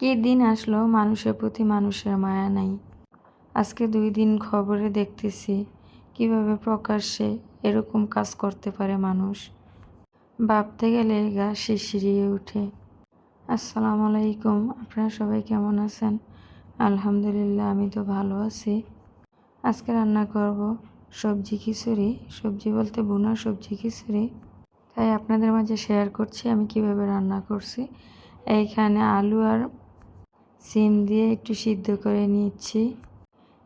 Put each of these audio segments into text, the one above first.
কি দিন আসলো মানুষের প্রতি মানুষের মায়া নাই। আজকে দুই দিন খবরে দেখতেছি কীভাবে প্রকাশ্যে এরকম কাজ করতে পারে মানুষ। ভাবতে গেলে গা শিশিরিয়ে ওঠে আসসালামু আলাইকুম, আপনারা সবাই কেমন আছেন? আলহামদুলিল্লাহ, আমি তো ভালো আছি। আজকে রান্না করব সবজি খিচুড়ি। সবজি বলতে বোনা, সবজি খিচুড়ি। তাই আপনাদের মাঝে শেয়ার করছি আমি কীভাবে রান্না করছি। এইখানে আলু আর সিম দিয়ে একটু সিদ্ধ করে নিচ্ছি।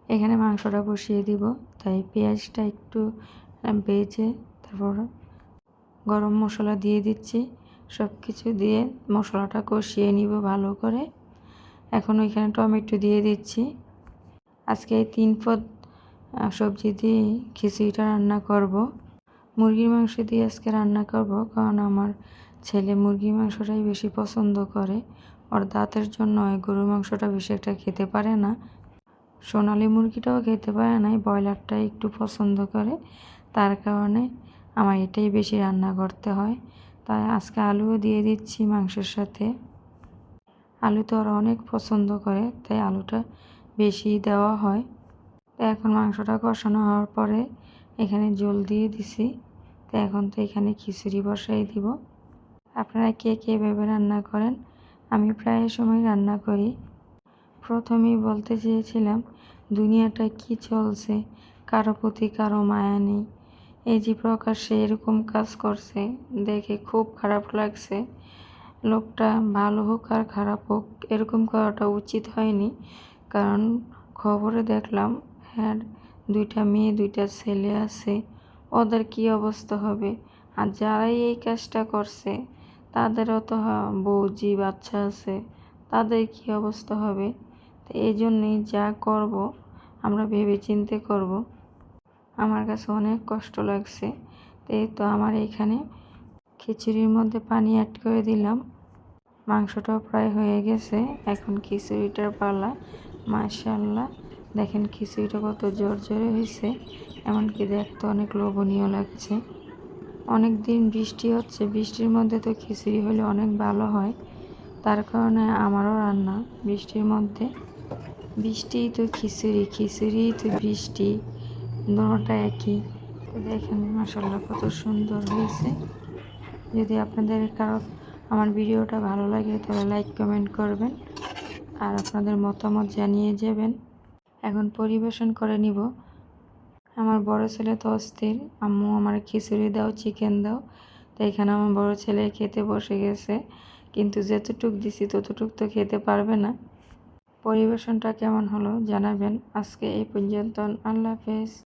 এখানে মাংসটা বসিয়ে দিব। তাই পেঁয়াজটা একটু বেজে তারপর গরম মশলা দিয়ে দিচ্ছি। সব কিছু দিয়ে মশলাটা কষিয়ে নিব ভালো করে। এখন ওইখানে টমেটো দিয়ে দিচ্ছি। আজকে এই তিন পদ সবজি দিয়ে খিচুড়িটা রান্না করব। মুরগির মাংস দিয়ে আজকে রান্না করব, কারণ আমার ছেলে মুরগির মাংসটাই বেশি পছন্দ করে। ওর দাঁতের জন্য গরুর মাংসটা বেশি একটা খেতে পারে না। সোনালি মুরগিটাও খেতে পারে না ব্রয়লারটা একটু পছন্দ করে। তার কারণে আমার এটাই বেশি রান্না করতে হয়। তাই আজকে আলুও দিয়ে দিচ্ছি মাংসের সাথে। আলু তো ওরা অনেক পছন্দ করে, তাই আলুটা বেশি দেওয়া হয়। তো এখন মাংসটা কষানো হওয়ার পরে এখানে জল দিয়ে দিছি। তো এখন তো এখানে খিচুড়ি বসাই দিব। আপনারা কে কে ভেবে রান্না করেন? আমি প্রায় সময় রান্না করি। প্রথমেই বলতে চেয়েছিলাম, দুনিয়াটা কি চলছে? কারও প্রতি কারও মায়া নেই। এই যে প্রকাশ্যে এরকম কাজ করছে, দেখে খুব খারাপ লাগছে। লোকটা ভালো হোক আর খারাপ হোক, এরকম করাটা উচিত হয়নি। কারণ খবরে দেখলাম হ্যাঁ দুইটা মেয়ে, দুইটা ছেলে আছে। ওদের কি অবস্থা হবে? আর যারাই এই কাজটা করছে তাদেরও তো বৌজি বাচ্চা আছে, তাদের কি অবস্থা হবে? তো এই জন্যই যা করব, আমরা ভেবে চিনতে করব। আমার কাছে অনেক কষ্ট লাগছে। এই তো আমার এইখানে খিচুড়ির মধ্যে পানি অ্যাড করে দিলাম। মাংসটাও প্রায় হয়ে গেছে। এখন খিচুড়িটার পালা। মাশাল্লাহ দেখেন খিচুড়িটা কত জোর জোরে হয়েছে। এমনকি দেখতে অনেক লোভনীয় লাগছে। অনেক দিন বৃষ্টি হচ্ছে, বৃষ্টির মধ্যে তো খিচুড়ি হলে অনেক ভালো হয়। তার কারণে আমারও রান্না বৃষ্টির মধ্যে। বৃষ্টিই তো খিচুড়ি, খিচুড়িই তো বৃষ্টি দুটা একই। দেখেন মাসাল্লাহ কত সুন্দর হয়েছে। যদি আপনাদের কারও আমার ভিডিওটা ভালো লাগে তাহলে লাইক, কমেন্ট করবেন আর আপনাদের মতামত জানিয়ে যাবেন। এখন পরিবেশন করে নিব। আমার বড় ছেলে তো অস্থির। আম্মু আমার খিচুড়ি দাও চিকেন দাও। তো এখানে আমার বড় ছেলে খেতে বসে গেছে। কিন্তু যতটুক দিছি ততটুক তো খেতে পারবে না। পরিবেশনটা কেমন হলো জানাবেন। আজকে এই পর্যন্ত। আল্লাহ হাফেজ।